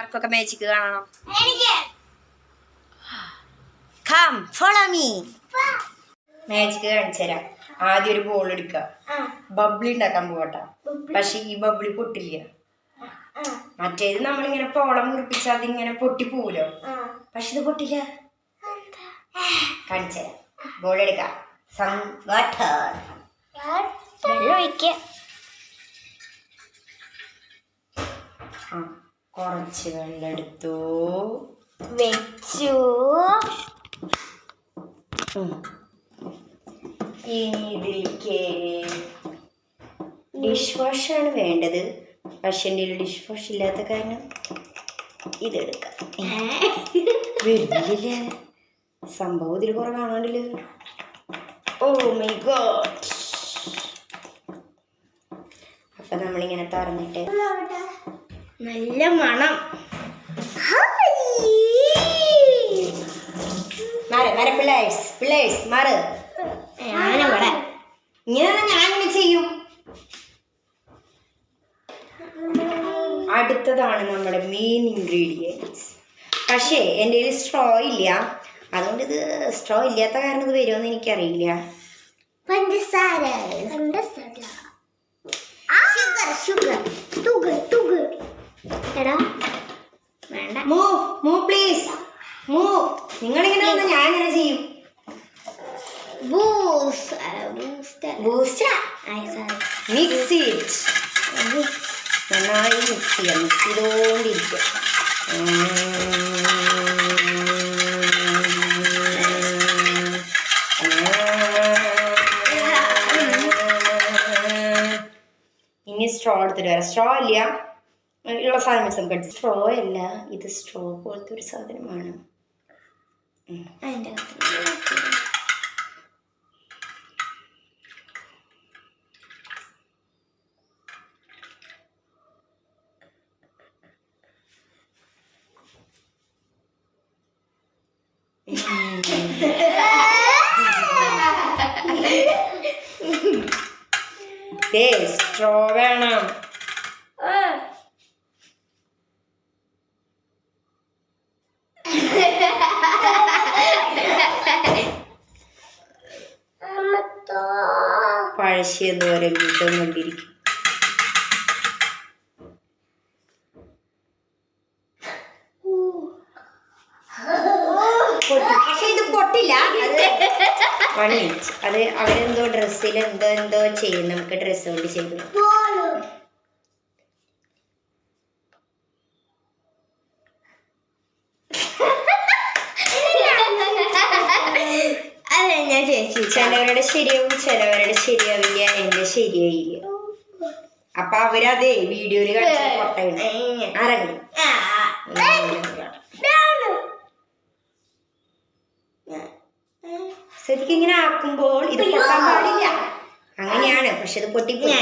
ആർക്കൊക്കെ മാജിക് കാണണം? Come follow me magic കാണിച്ചു തരാം. ആദ്യം ഒരു ബോൾ എടുക്കുക. ബബിളി ഉണ്ടാക്കാൻ പോകട്ടെ. പക്ഷെ ഈ ബബിളി പൊട്ടില്ല. മറ്റേത് നമ്മളിങ്ങനെ പോളം മുറിപ്പിച്ച അതിങ്ങനെ പൊട്ടി പോവല്ലോ പക്ഷെ ഇത് പൊട്ടില്ല. കാണിച്ചു തരാം. ബോൾ എടുക്കാം വെള്ളം ഒഴിക്കുക ആ. കുറച്ച് വെള്ളം എടുത്തു. വെച്ചു. ഇനി ഇതിലേക്ക് ഡിഷ് വാഷാണ് വേണ്ടത്. പക്ഷെ എന്റെ ഡിഷ് വാഷ് ഇല്ലാത്ത കാരണം ഇതെടുക്കാം. വലിയ സംഭവം ഇതിൽ കുറെ കാണാണ്ടല്ലോ ഓ മൈ ഗോഡ്. അപ്പൊ നമ്മളിങ്ങനെ തുറന്നിട്ട് നല്ല മണം. പിള്ളേഴ്സ് പിള്ളേഴ്സ് മറ്. ഞാനിവിടെ ഇങ്ങനെ ഞാൻ അങ്ങനെ ചെയ്യും. അടുത്തതാണ് നമ്മുടെ മെയിൻ ഇൻഗ്രീഡിയൻസ് പക്ഷേ എന്റെ കയ്യിൽ സ്ട്രോ ഇല്ല. അതുകൊണ്ട് ഇത് സ്ട്രോ ഇല്ലാത്ത കാരണം ഇത് വരുമെന്ന് എനിക്കറിയില്ല. പഞ്ചസാര. വേണ്ട. മൂ മൂ പ്ലീസ് മൂ നിങ്ങളിങ്ങനെ വന്ന് ഞാൻ ഇങ്ങനെ ചെയ്യും booze Boost Boost I sorry mix it നന്നായി മിക്സ് ചെയ്യാം. മിക്സ് ചെയ്തുകൊണ്ടിരിക്കുക ഇനി സ്ട്രോ എടുത്തിട്ട് വരാം. സ്ട്രോ ഇല്ല. ഉള്ള സാധനം വെച്ച് നമുക്ക് അടിച്ച് സ്ട്രോ അല്ല ഇത് സ്ട്രോ പോലത്തെ ഒരു സാധനമാണ്. അതിന്റെ സ്ട്രോ വേണം. പഴശ്ശി എന്ന് പറയും. പക്ഷെ ഇത് പൊട്ടില്ല. മിനിറ്റ് അത് അവരെന്തോ ഡ്രസ്സിൽ എന്തോ എന്തോ ചെയ്യും നമുക്ക് ഡ്രസ്സ് കൊണ്ട് ചെയ്തു അതെ ഞാൻ ചേച്ചി ചിലവരുടെ ശരിയാവും ചിലവരുടെ ശരിയാവില്ല എന്റെ ശരിയായില്ല. അപ്പൊ അവരതേ വീഡിയോയിൽ കളിച്ച ആരെങ്കിലും ശരിക്കും ഇങ്ങനെ ആക്കുമ്പോൾ ഇത് പൊട്ടാൻ പാടില്ല. അങ്ങനെയാണ് പക്ഷെ ഇത് പൊട്ടിപ്പോയി.